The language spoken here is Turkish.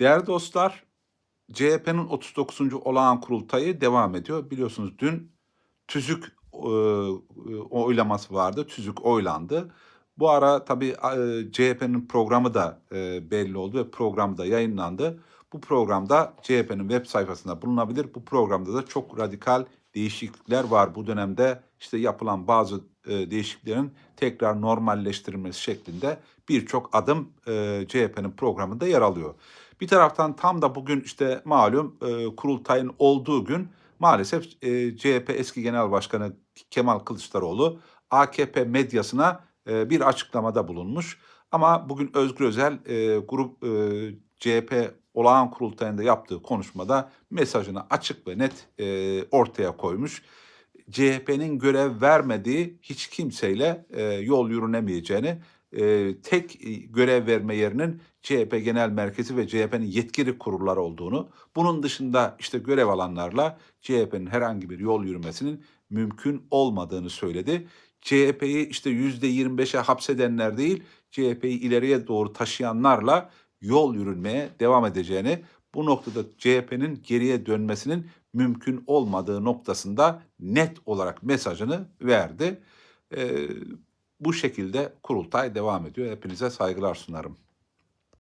Değerli dostlar, CHP'nin 39. olağan kurultayı devam ediyor. Biliyorsunuz dün tüzük e, oylaması vardı. Tüzük oylandı. Bu ara tabii e, CHP'nin programı da e, belli oldu ve program da yayınlandı. Bu programda CHP'nin web sayfasında bulunabilir. Bu programda da çok radikal değişiklikler var. Bu dönemde işte yapılan bazı e, değişikliklerin tekrar normalleştirilmesi şeklinde birçok adım e, CHP'nin programında yer alıyor. Bir taraftan tam da bugün işte malum e, kurultayın olduğu gün maalesef e, CHP eski genel başkanı Kemal Kılıçdaroğlu AKP medyasına e, bir açıklamada bulunmuş. Ama bugün Özgür Özel e, grup e, CHP olağan kurultayında yaptığı konuşmada mesajını açık ve net e, ortaya koymuş. CHP'nin görev vermediği hiç kimseyle e, yol yürünemeyeceğini, e, tek e, görev verme yerinin CHP Genel Merkezi ve CHP'nin yetkili kurulları olduğunu, bunun dışında işte görev alanlarla CHP'nin herhangi bir yol yürümesinin mümkün olmadığını söyledi. CHP'yi işte yüzde 25'e hapsedenler değil, CHP'yi ileriye doğru taşıyanlarla yol yürünmeye devam edeceğini, bu noktada CHP'nin geriye dönmesinin mümkün olmadığı noktasında net olarak mesajını verdi. Ee, bu şekilde kurultay devam ediyor. Hepinize saygılar sunarım.